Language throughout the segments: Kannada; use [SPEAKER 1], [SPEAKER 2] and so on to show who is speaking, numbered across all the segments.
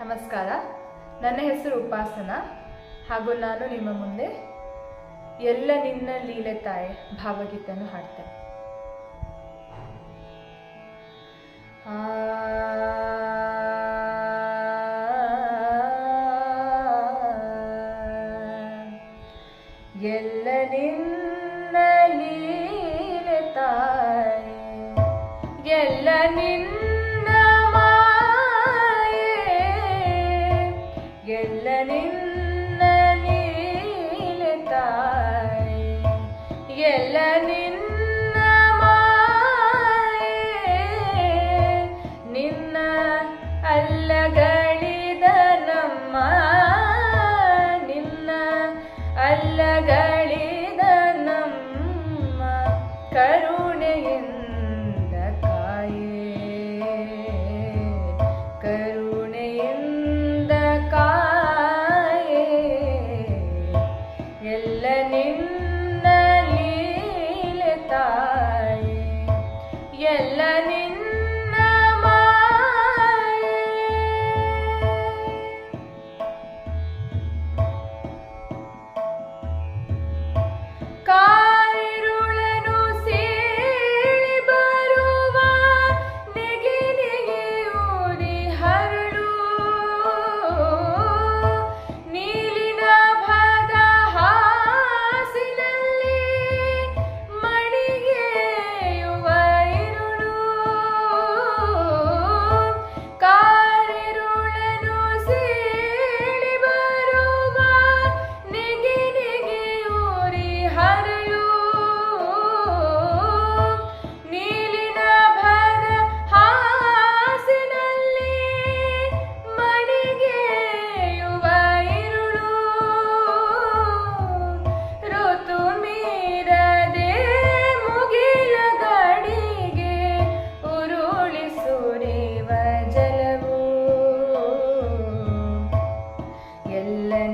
[SPEAKER 1] ನಮಸ್ಕಾರ. ನನ್ನ ಹೆಸರು ಉಪಾಸನ. ಹಾಗೂ ನಾನು ನಿಮ್ಮ ಮುಂದೆ ಎಲ್ಲ ನಿನ್ನ ಲೀಲೆ ತಾಯಿ ಭಾವಗೀತೆಯನ್ನು ಹಾಡ್ತೇನೆ. ಎಲ್ಲ ನಿನ್ನ ಲೀಲೆ ತಾಯಿ ಎಲ್ಲ ನಿನ್ನ ಎಲ್ಲ ನಿನ್ನ ಲೀಲೆ ತಾಯಿ. ಎಲ್ಲ ನಿನ್ನ ಮಾಯೆ. ನಿನ್ನ ಅಲ್ಲಗಳಿದ ನಮ್ಮ ನಿನ್ನ ಅಲ್ಲಗಳಿದ لنن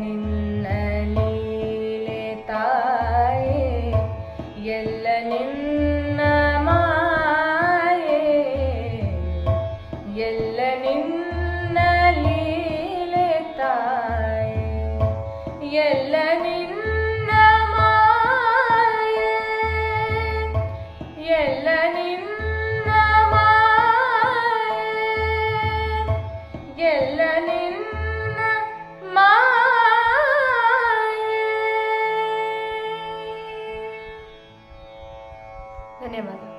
[SPEAKER 1] ನಿನ್ನಲೀಲೆ ತಾಯೇ ಎಲ್ಲ ನಿನ್ನ ಮಾಯೇ ಎಲ್ಲ ನಿನ್ನ ಲೀಲೆ ತಾಯೇ ಎಲ್ಲ ನಿನ್ನ ಮಾಯೇ ಎಲ್ಲ ನಿನ್ನ ಮಾಯೇ ಎಲ್ಲ ನಿನ್ನ my Gracias.